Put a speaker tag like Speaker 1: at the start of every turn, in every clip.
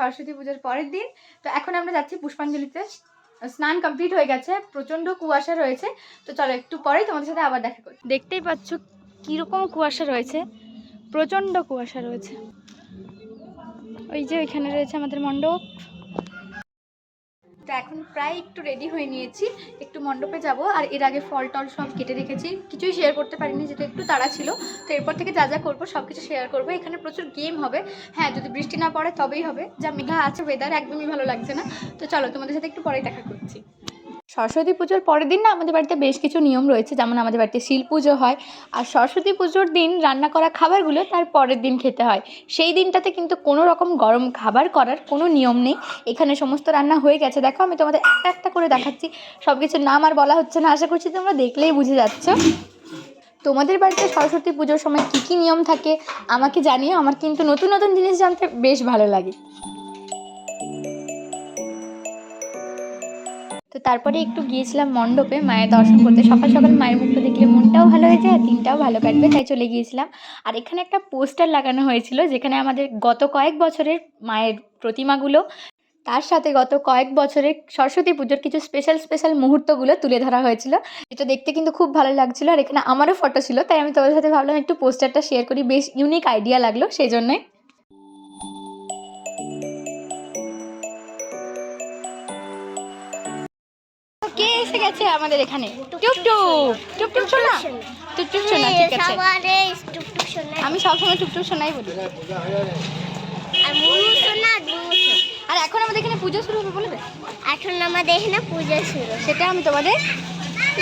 Speaker 1: সরস্বতী পুজোর পরের দিন। তো এখন আমরা যাচ্ছি পুষ্পাঞ্জলিতে। স্নান কমপ্লিট হয়ে গেছে, প্রচণ্ড কুয়াশা রয়েছে। তো চলো একটু পরেই তোমাদের সাথে আবার দেখা করি। দেখতেই পাচ্ছ কীরকম কুয়াশা রয়েছে, প্রচণ্ড কুয়াশা রয়েছে। ওই যে ওইখানে রয়েছে আমাদের মণ্ডপ। তো এখন প্রায় একটু রেডি হয়ে নিয়েছি। একটু মণ্ডপে যাব আর এর আগে ফল টল সব কেটে রেখেছি। কিছুই শেয়ার করতে পারিনি, যেহেতু একটু তাড়া ছিল। তো এরপর থেকে যা যা করব সব কিছু শেয়ার করব। এখানে প্রচুর গেম হবে। হ্যাঁ যদি বৃষ্টি না পড়ে তবেই হবে। যা মেঘা আছে ওয়েদার একদমই ভালো লাগছে না। তো চলো তোমাদের সাথে একটু পরেই দেখা করছি। সরস্বতী পুজোর পরের দিন না আমাদের বাড়িতে বেশ কিছু নিয়ম রয়েছে। যেমন আমাদের বাড়িতে শিল পুজো হয়। আর সরস্বতী পুজোর দিন রান্না করা খাবারগুলো তার পরের দিন খেতে হয়। সেই দিনটাতে কিন্তু কোনো রকম গরম খাবার করার কোনো নিয়ম নেই। এখানে সমস্ত রান্না হয়ে গেছে। দেখো, আমি তোমাদের একটা একটা করে দেখাচ্ছি। সব কিছুর নাম আর বলা হচ্ছে না। আশা করছি তোমরা দেখলেই বুঝে যাচ্ছ। তোমাদের বাড়িতে সরস্বতী পুজোর সময় কী কী নিয়ম থাকে আমাকে জানিও। আমার কিন্তু নতুন নতুন জিনিস জানতে বেশ ভালো লাগে। তারপরে একটু গিয়েছিলাম মণ্ডপে, মায়ের দর্শন করতে। সকাল সকাল মায়ের মুখটা দেখলে মনটাও ভালো হয়ে যায় আর দিনটাও ভালো কাটবে, তাই চলে গিয়েছিলাম। আর এখানে একটা পোস্টার লাগানো হয়েছিল, যেখানে আমাদের গত কয়েক বছরের মায়ের প্রতিমাগুলো, তার সাথে গত কয়েক বছরের সরস্বতী পুজোর কিছু স্পেশাল স্পেশাল মুহূর্তগুলো তুলে ধরা হয়েছিল। এটা দেখতে কিন্তু খুব ভালো লাগছিল, আর এখানে আমারও ফটো ছিল, তাই আমি তোমাদের সাথে ভাবলাম একটু পোস্টারটা শেয়ার করি, বেশ ইউনিক আইডিয়া লাগল সেই জন্যে। গেছে আমাদের এখানে। টুপ টুপ শোনা? টুপ শোনা ঠিক আছে।
Speaker 2: সবারে টুকটুক শোনা
Speaker 1: আমি সবসময় সময় টুপ শোনাই বলি।
Speaker 2: আর
Speaker 1: এখন আমাদের এখানে পুজো শুরু হবে বলবে?
Speaker 2: এখন আমাদের এখানে পুজো শুরু।
Speaker 1: সেটা আমি তোমাদের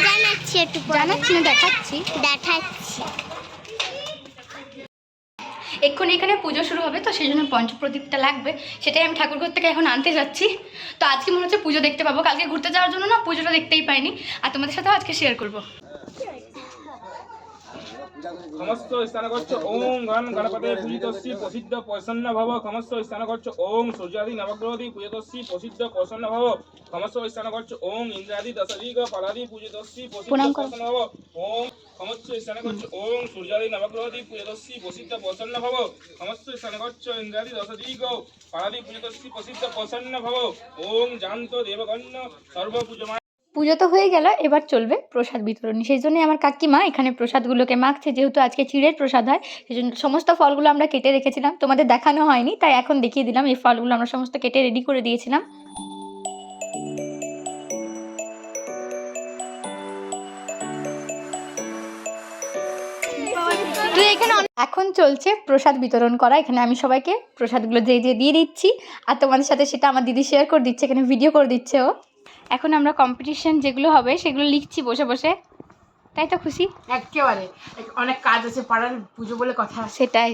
Speaker 2: জানাচ্ছি একটু।
Speaker 1: জানাচ্ছি না দেখাচ্ছি।
Speaker 2: দেখাচ্ছি।
Speaker 1: এক্ষুনি এখানে পুজো শুরু হবে তো সেই জন্য পঞ্চপ্রদীপটা লাগবে। সেটাই আমি ঠাকুরঘর থেকে এখন আনতে যাচ্ছি। তো আজকে মনে হচ্ছে পুজো দেখতে পাবো। কালকে ঘুরতে যাওয়ার জন্য না পুজোটা দেখতেই পাইনি। আর তোমাদের সাথেও আজকে শেয়ার করব।
Speaker 3: সমস্ত স্থানগচ্ছ ওম গণ গণপতে পূজিতস্যি প্রসিদ্ধ প্রসন্ন ভব। সমস্ত স্থানগচ্ছ ওম সূর্যাদি নবগ্রহদি পূজিতস্যি প্রসিদ্ধ প্রসন্ন ভব। সমস্ত স্থানগচ্ছ ওম ইন্দ্রাদি দশদিগ পালাদি পূজিতস্যি প্রসিদ্ধ প্রসন্ন ভব। ওম সমস্ত স্থানগচ্ছ ওম সূর্যাদি নবগ্রহদি প্রসিদ্ধ প্রসন্ন ভব। সমস্ত স্থানগচ্ছ ইন্দ্রাদি দশদিগ পালাদি পূজিতস্যি প্রসিদ্ধ প্রসন্ন ভব। ওম জান্ত দেবগণ্য
Speaker 1: পুজো তো হয়ে গেল, এবার চলবে প্রসাদ বিতরণী। সেই জন্যই আমার কাকিমা এখানে প্রসাদগুলোকে মাখছে, যেহেতু আজকে চিড়ের প্রসাদ হয়, সেই জন্য সমস্ত ফলগুলো আমরা কেটে রেখেছিলাম। তোমাদের দেখানো হয়নি, তাই এখন দেখিয়ে দিলাম এই ফলগুলো আমরা সমস্ত কেটে রেডি করে দিয়েছিলাম। তো এখানে এখন চলছে প্রসাদ বিতরণ করা। এখানে আমি সবাইকে প্রসাদগুলো যে যে দিয়ে দিচ্ছি আর তোমাদের সাথে সেটা আমার দিদি শেয়ার করে দিচ্ছে এখানে ভিডিও করে দিচ্ছে ও। এখন আমরা কম্পিটিশন যেগুলো হবে সেগুলো লিখছি বসে বসে। তাই তো খুশি?
Speaker 4: একেবারে। অনেক কাজ আছে পাড়ার পুজো বলে কথা
Speaker 1: সেটাই।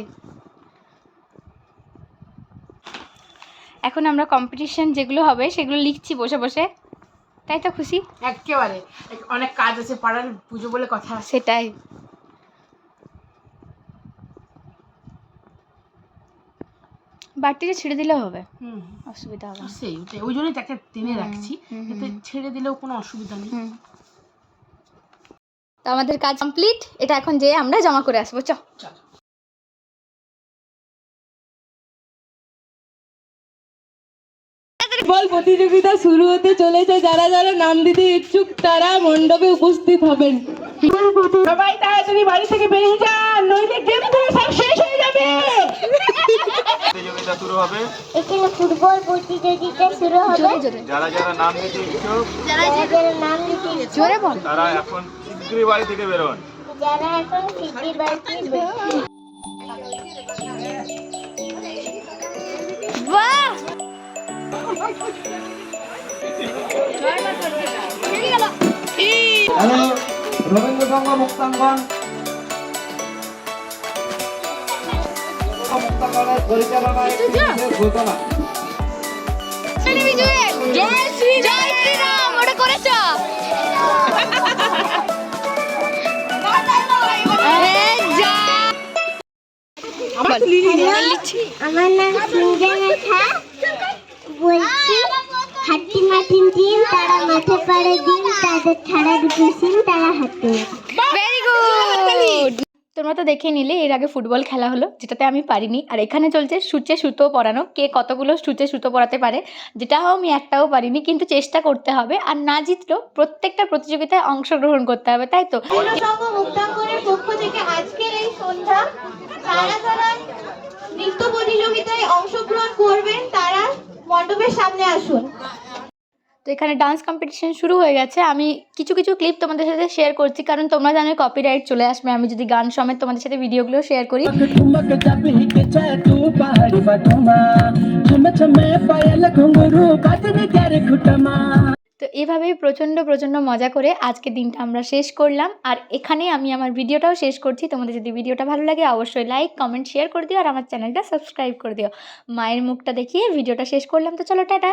Speaker 1: এখন আমরা কম্পিটিশন যেগুলো হবে সেগুলো লিখছি বসে বসে। তাই তো খুশি?
Speaker 4: একেবারে। অনেক কাজ আছে পাড়ার পুজো বলে কথা
Speaker 1: সেটাই। বাটিটা ছেড়ে দিলে হবে।
Speaker 4: হুম।
Speaker 1: অসুবিধা হবে
Speaker 4: সেই ওটাই। ওই জন্যই তাকে টেনে রাখছি। এতে ছেড়ে দিলেও কোনো অসুবিধা নেই।
Speaker 1: তো আমাদের কাজ কমপ্লিট। এটা এখন যেয়ে আমরা জমা করে আসব। চল
Speaker 4: চলো।
Speaker 5: বল প্রতিযোগিতা শুরু হতে চলেছে। যারা যারা নাম দিতে ইচ্ছুক তারা মণ্ডপে উপস্থিত হবেন। সবাই তাড়াতাড়ি বাড়ি থেকে বেরিয়ে যান নইলে গেমগুলো সব শেষ হয়ে যাবে।
Speaker 6: প্রতিযোগিতা শুরু হবে।
Speaker 2: এখানে ফুটবল প্রতিযোগিতা শুরু হবে।
Speaker 6: যারা যারা নাম দিতে ইচ্ছুক
Speaker 2: যারা যারা নাম দিতে ইচ্ছুক,
Speaker 1: জোরে বল।
Speaker 6: তারা এখন শীঘ্রই বাড়ি থেকে বেরোন।
Speaker 2: যারা এখন সিটি বাড়ি
Speaker 1: বাহ
Speaker 7: হ্যালো রবীন্দ্রসংঘ মুক্তাঙ্গন মুক্তাঙ্গনের পরিচালনায় ঘোষণা
Speaker 1: জয় শ্রী জয় শ্রীরাম ওটা করেছ।
Speaker 2: আমার নাম সুঞ্জনা খা বলছি হাতি মাটিন টিম তারা মাঠে পাড়ে দিন তাদের ছাড়া দুটো সিম তারা হাতে
Speaker 1: ভেরি গুড তোমরা তো দেখে নিলে এর আগে ফুটবল খেলা হলো যেটাতে আমি পারিনি। আর এখানে চলছে সূচে সুতো পরানো কে কতগুলো সূচে সুতো পরাতে পারে যেটাও আমি একটাও পারিনি কিন্তু চেষ্টা করতে হবে। আর না জিতলেও প্রত্যেকটা প্রতিযোগিতায় অংশগ্রহণ করতে হবে তাই তো?
Speaker 8: পক্ষ থেকে আজকের এই সন্ধ্যা যারা যারা নৃত্য প্রতিযোগিতায় অংশগ্রহণ করবেন মণ্ডপের সামনে আসুন।
Speaker 1: তো এখানে ডান্স কম্পিটিশন শুরু হয়ে গেছে। আমি কিছু কিছু ক্লিপ তোমাদের সাথে শেয়ার করছি কারণ তোমরা জানো কপিরাইট চলে আসবে। আমি যদি গান সমেত তোমাদের সাথে ভিডিওগুলো শেয়ার করি। এভাবেই প্রচণ্ড প্রচণ্ড মজা করে আজকে দিনটা আমরা শেষ করলাম। আর এখানে আমি আমার ভিডিওটাও শেষ করছি। তোমাদের যদি ভিডিওটা ভালো লাগে অবশ্যই লাইক কমেন্ট শেয়ার করে দিও। আর আমার চ্যানেলটা সাবস্ক্রাইব করে দিও। মায়ের মুখটা দেখিয়ে ভিডিওটা শেষ করলাম। তো চলো, টাটা!